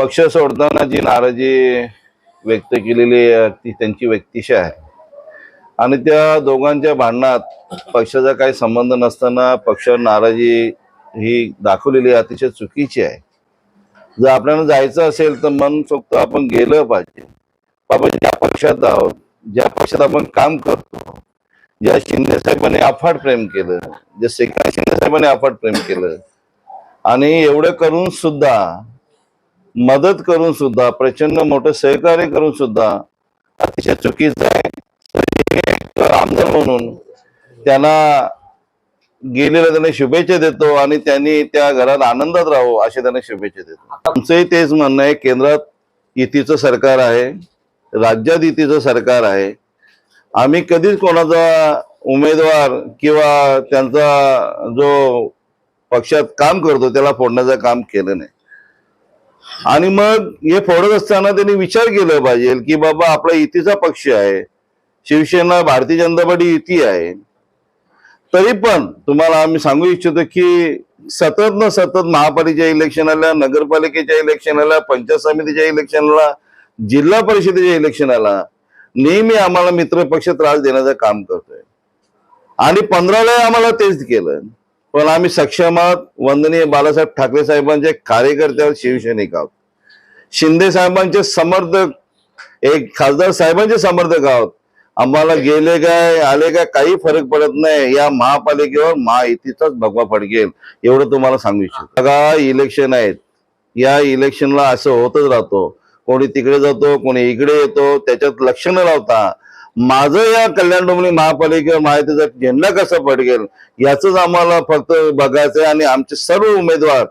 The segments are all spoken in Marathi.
पक्ष सोडताना जी नाराजी व्यक्त केलेली ती त्यांची व्यक्तिशा आहे. आणि त्या दोघांच्या भांडणात पक्षाचा काही संबंध नसताना पक्ष नाराजी ही दाखवलेली अतिशय चुकीची आहे. जर आपल्याला जायचं असेल तर मन सोक्त आपण गेलं पाहिजे. आपण ज्या पक्षात आहोत ज्या पक्षात आपण काम करतो ज्या शिंदे साहेबांनी अफाट प्रेम केलं जे श्रीकांत शिंदे साहेबांनी अफाट प्रेम केलं आणि एवढं करून सुद्धा मदत करून सुद्धा प्रचंड मोठं सहकार्य करून सुद्धा अतिशय चुकीचं आहे. आमदार म्हणून त्यांना गेलेलं त्यांना शुभेच्छा देतो आणि त्यांनी त्या घरात आनंदात राहू असे त्यांना शुभेच्छा देतो. आमचंही तेच म्हणणं आहे केंद्रात युतीचं सरकार आहे राज्यात युतीचं सरकार आहे. आम्ही कधीच कोणाचा उमेदवार किंवा त्यांचा जो पक्षात काम करतो त्याला फोडण्याचं काम केलं नाही. आणि मग हे फोडत असताना त्यांनी विचार केला पाहिजे की बाबा आपला युतीचा पक्ष आहे. शिवसेना भारतीय जनता पार्टी युती आहे. तरी पण तुम्हाला आम्ही सांगू इच्छितो की सतत न सतत महापालिकेच्या इलेक्शनाला नगरपालिकेच्या इलेक्शनाला पंचायत समितीच्या इलेक्शनला जिल्हा परिषदेच्या इलेक्शनाला नेहमी आम्हाला मित्र पक्ष त्रास देण्याचं काम करतोय. आणि पंधराला आम्हाला तेच केलं. पण आम्ही सक्षम आहोत. वंदनीय बाळासाहेब ठाकरे साहेबांचे कार्यकर्ते आहोत शिवसैनिक आहोत. शिंदे साहेबांचे समर्थक एक खासदार साहेबांचे समर्थक आहोत. आम्हाला गेले काय आले काय काही फरक पडत नाही. या महापालिकेवर महायुतीचाच भगवा फडकेल एवढं तुम्हाला सांगू इच्छितो. बघा इलेक्शन आहेत. या इलेक्शनला असं होतच राहतो. कोणी तिकडे जातो कोणी इकडे येतो. त्याच्यात लक्ष न लावता माझं या कल्याण डोंबिवली महापालिकेवर माहितीचा झेंडा कसा पडकेल याच आम्हाला फक्त बघायचंय आणि आमचे सर्व उमेदवार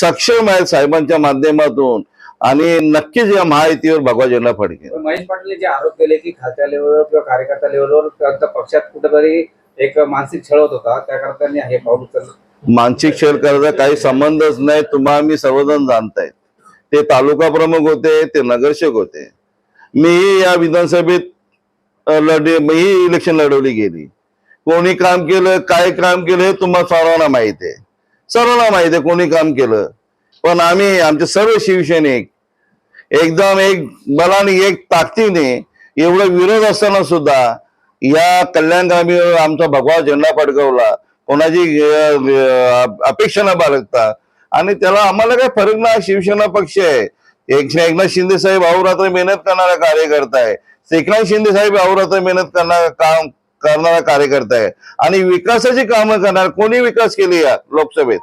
सक्षम आहेत साहेबांच्या माध्यमातून आणि नक्कीच या महायुतीवर भगवा झेंडा फडकेल. महेश पाटील जे आरोप केले की खात्या लेवलवर किंवा कार्यकर्ता लेवलवर त्यांचा पक्षात कुठेतरी एक मानसिक छळ होत होता त्याकरता हे पाऊल उचललं. मानसिक छळ करायचा काही संबंधच नाही तुम्हाला मी सर्वजण जाणतायत. ते तालुका प्रमुख होते ते नगरसेवक होते. मीही या विधानसभेत लढे ही इलेक्शन लढवली गेली. कोणी काम केलं काय काम केलं हे तुम्हाला सर्वांना माहीत आहे. सर्वांना माहीत आहे कोणी काम केलं. पण आम्ही आमचे सर्व शिवसैनिक एकदम एक बलाने एक ताकदीने एवढा विरोध असताना सुद्धा या कल्याण ग्रामीण आमचा भगवा झेंडा फडकवला. कोणाची अपेक्षा न बाळगता. आणि त्याला आम्हाला काय फरक नाही शिवसेना पक्ष आहे. एक एकनाथ शिंदे साहेब अहोरात्र मेहनत करणारा कार्यकर्ता आहे. एकनाथ शिंदे साहेब अहोरात्र मेहनत करणारा काम करणारा कार्यकर्ता आहे. आणि विकासाची कामं करणार कोणी विकास केली या लोकसभेत?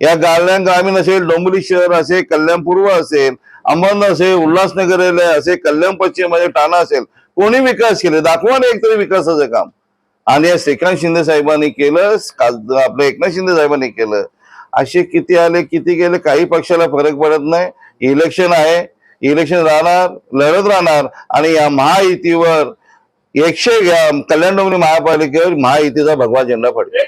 या कल्याण ग्रामीण असेल डोंबिवली शहर असेल कल्याण पूर्व असेल अंबरनाथ असेल उल्हासनगर असेल कल्याण पश्चिममध्ये ठाणा असेल कोणी विकास केले? दाखवा ना एकतरी विकासाचं काम. आणि या श्रीकांत शिंदे साहेबांनी केलं खास- आपलं एकनाथ शिंदे साहेबांनी केलं. असे किती आले किती गेले काही पक्षाला फरक पडत नाही. इलेक्शन आहे इलेक्शन राहणार लढत राहणार आणि या महायुतीवर एकशे या कल्याण डोंगरी महापालिकेवर महायुतीचा भगवा झेंडा फडकेल.